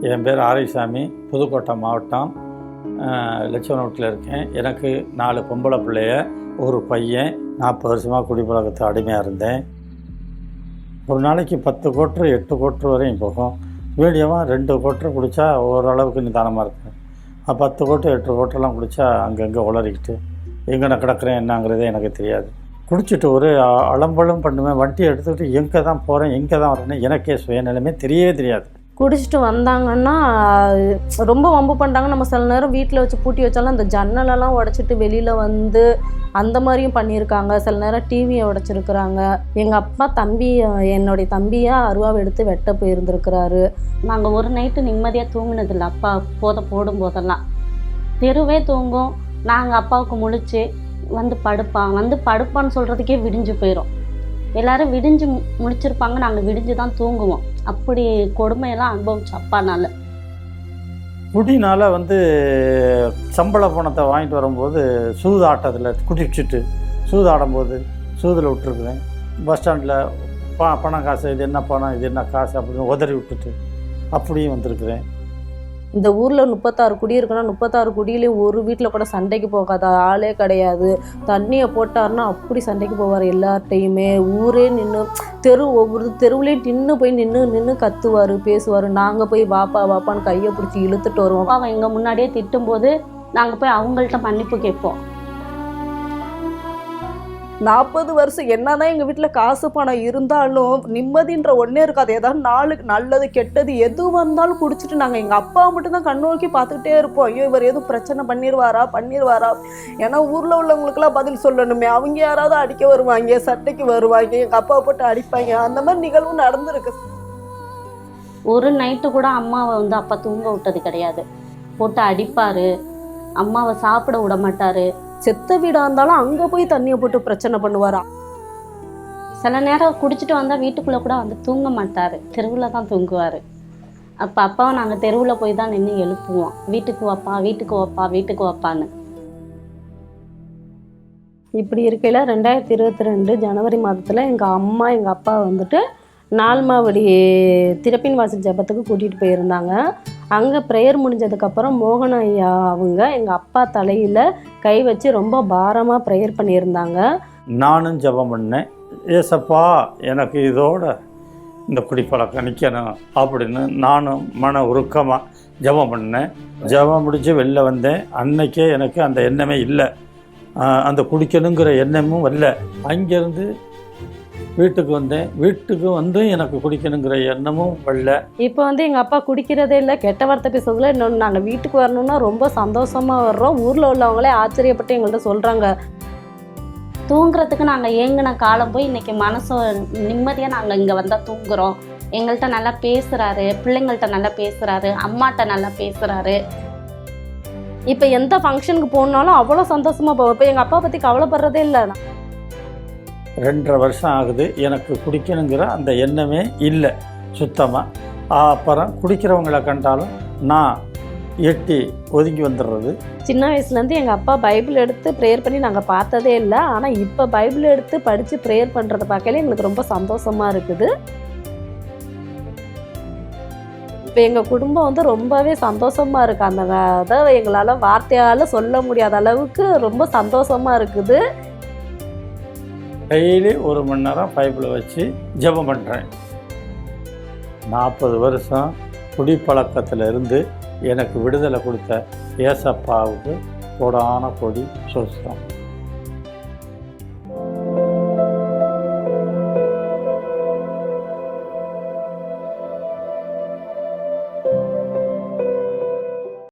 என் பேர் ஆரைசாமி புதுக்கோட்டை மாவட்டம். லட்சுமணத்தில் இருக்கேன். எனக்கு நாலு பொம்பளை பிள்ளைய ஒரு பையன் நாற்பது வருஷமாக குடிப்பழக்கத்து அடிமையாக இருந்தேன். ஒரு நாளைக்கு பத்து கோட்ரு எட்டு கோட்ரு வரையும் போகும். மீடியமாக ரெண்டு கோட்ரு குடித்தா ஓரளவுக்கு நிதானமாக இருக்கும் பத்து கோட்டு எட்டு கோட்டெல்லாம் குடித்தா அங்கங்கே உளறிக்கிட்டு எங்கே நான் கிடக்கிறேன் என்னங்கிறதே எனக்கு தெரியாது. குடிச்சிட்டு ஒரு அ- அலம்பலம் பண்ணுவேன். வண்டியை எடுத்துக்கிட்டு எங்கே தான் போகிறேன் எங்கே தான் வரேன்னு எனக்கே சுயநிலைமே தெரியவே தெரியாது. குடிச்சிட்டு வந்தாங்கன்னா ரொம்ப வம்பு பண்ணுறாங்க நம்ம சில நேரம் வீட்டில் வச்சு பூட்டி வச்சாலும் அந்த ஜன்னலெல்லாம் உடச்சிட்டு வெளியில் வந்து அந்த மாதிரியும் பண்ணியிருக்காங்க. சில நேரம் டிவியை உடச்சிருக்கிறாங்க. எங்கள் அப்பா தம்பி என்னுடைய தம்பியை அருவாவை எடுத்து வெட்ட போயிருந்துருக்கிறாரு. நாங்கள் ஒரு நைட்டு நிம்மதியாக தூங்கினதில்ல. அப்பா போத போடும் போதெல்லாம். தெருவே தூங்கும். நாங்கள் அப்பாவுக்கு முழிச்சு வந்து படுப்பான். வந்து படுப்பான்னு சொல்கிறதுக்கே விடிஞ்சு போயிடும் எல்லோரும் விடிஞ்சு முழிச்சிருப்பாங்க. நாங்கள் விடிஞ்சு தான் தூங்குவோம். அப்படி கொடுமையெல்லாம் அனுபவிச்சு அப்பானால முடினால வந்து சம்பள பணத்தை வாங்கிட்டு வரும்போது சூதாட்டத்தில் குடிச்சிட்டு சூதாடும்போது சூதில் விட்டுருக்குவேன். பஸ் ஸ்டாண்டில் ப பணம் காசு இது என்ன பணம் இது என்ன காசு அப்படின்னு உதறி விட்டுட்டு அப்படியும் வந்திருக்கிறேன். இந்த ஊரில் முப்பத்தாறு குடி இருக்குன்னா முப்பத்தாறு குடியிலையும் ஒரு வீட்டில் கூட சண்டைக்கு போகாத ஆளே கிடையாது. தண்ணியை போட்டாருன்னா அப்படி சண்டைக்கு போவார் எல்லார்ட்டையுமே. ஊரே நின்று தெரு ஒவ்வொரு தெருவுலேயும் நின்று போய் நின்று நின்று கத்துவார் பேசுவார். நாங்கள் போய் வாப்பா வாப்பான்னு கையை பிடிச்சி இழுத்துட்டு வருவோம். அவங்க எங்கள் முன்னாடியே திட்டும்போது நாங்கள் போய் அவங்கள்ட்ட மன்னிப்பு கேட்போம். நாற்பது வருஷம் என்னதான் எங்கள் வீட்டில் காசு பணம் இருந்தாலும் நிம்மதின்ற ஒன்றே இருக்காது. ஏதாவது நாளுக்கு நல்லது கெட்டது எது வந்தாலும் குடிச்சிட்டு நாங்கள் எங்கள் அப்பா மட்டும் தான் கண் நோக்கி பார்த்துக்கிட்டே இருப்போம். ஐயோ இவர் எதுவும் பிரச்சனை பண்ணிடுவாரா பண்ணிடுவாரா ஏன்னா ஊரில் உள்ளவங்களுக்குலாம் பதில் சொல்லணுமே. அவங்க யாராவது அடிக்க வருவாங்க சட்டைக்கு வருவாங்க எங்கள் அப்பா போட்டு அடிப்பாங்க. அந்த மாதிரி நிகழ்வு நடந்திருக்கு. ஒரு நைட்டு கூட அம்மாவை வந்து அப்பா தூங்க விட்டது கிடையாது. போட்டு அடிப்பார். அம்மாவை சாப்பிட விட மாட்டார். செத்த வீடாக இருந்தாலும் அங்கே போய் தண்ணியை போட்டு பிரச்சனை பண்ணுவாரா? சில நேரம் குடிச்சிட்டு வந்தால் வீட்டுக்குள்ளே கூட வந்து தூங்க மாட்டார். தெருவில் தான் தூங்குவார். அப்போ அப்பாவை நாங்கள் தெருவில் போய் தான் நின்று எழுப்புவோம். வீட்டுக்கு வாப்பா வீட்டுக்கு வாப்பா வீட்டுக்கு வாப்பான்னு. இப்படி இருக்கையில் ரெண்டாயிரத்தி இருபத்தி ரெண்டு ஜனவரி மாதத்தில் எங்கள் அம்மா எங்கள் அப்பா வந்துட்டு நால்மாவடி திறப்பின் வாசல் ஜெபத்துக்கு கூட்டிகிட்டு போயிருந்தாங்க. அங்கே ப்ரேயர் முடிஞ்சதுக்கப்புறம் மோகன ஐயா அவங்க எங்கள் அப்பா தலையில் கை வச்சு ரொம்ப பாரமாக ப்ரேயர் பண்ணியிருந்தாங்க. நானும் ஜெபம் பண்ணேன். ஏசப்பா எனக்கு இதோட இந்த குடிப்பழக்கம் நிற்கணும் அப்படின்னு நானும் மன உருக்கமாக ஜெபம் பண்ணேன். ஜெபம் முடித்து வெளில வந்தேன். அன்னைக்கே எனக்கு அந்த எண்ணமே இல்லை. அந்த குடிக்கணுங்கிற எண்ணமும் வரல. அங்கேருந்து வீட்டுக்கு வந்தேன். வீட்டுக்கு வந்து எனக்கு குடிக்கணுங்கிற எண்ணமும் வரல. இப்போ வந்து எங்கள் அப்பா குடிக்கிறதே இல்லை கெட்ட வார்த்தை பேசுறதுல இன்னொன்று நாங்கள் வீட்டுக்கு வரணும்னா ரொம்ப சந்தோஷமாக வர்றோம். ஊரில் உள்ளவங்களே ஆச்சரியப்பட்டு எங்கள்கிட்ட சொல்கிறாங்க தூங்குறதுக்கு நாங்கள் ஏங்கின காலம் போய் இன்னைக்கு மனசு நிம்மதியாக நாங்கள் இங்கே வந்தால் தூங்குறோம். எங்கள்கிட்ட நல்லா பேசுகிறாரு பிள்ளைங்கள்ட்ட நல்லா பேசுகிறாரு அம்மாட்ட நல்லா பேசுகிறாரு இப்போ எந்த ஃபங்க்ஷனுக்கு போனாலும் அவ்வளோ சந்தோஷமாக போவோம். இப்போ எங்கள் அப்பா பற்றி கவலைப்படுறதே இல்லை. ரெண்டரை வருஷம் ஆகுது. எனக்கு குடிக்கணுங்கிற அந்த எண்ணமே இல்லை சுத்தமாக அப்புறம் குடிக்கிறவங்கள கண்டாலும் நான் எட்டி ஒதுங்கி வந்துடுறது. சின்ன வயசுலேருந்து எங்கள் அப்பா பைபிள் எடுத்து ப்ரேயர் பண்ணி நாங்கள் பார்த்ததே இல்லை. ஆனால் இப்போ பைபிள் எடுத்து படித்து ப்ரேயர் பண்ணுறத பார்க்கல எங்களுக்கு ரொம்ப சந்தோஷமாக இருக்குது. இப்போ எங்கள் குடும்பம் வந்து ரொம்பவே சந்தோஷமாக இருக்குது அந்த அதை எங்களால் வார்த்தையால் சொல்ல முடியாத அளவுக்கு ரொம்ப சந்தோஷமாக இருக்குது. டெய்லி ஒரு மணி நேரம் பைப்பில் வச்சு ஜெபம் பண்ணுறேன். நாற்பது வருஷம் குடிப்பழக்கத்தில் இருந்து எனக்கு விடுதலை கொடுத்த ஏசப்பாவுக்கு கோடான கொடி சோசியம்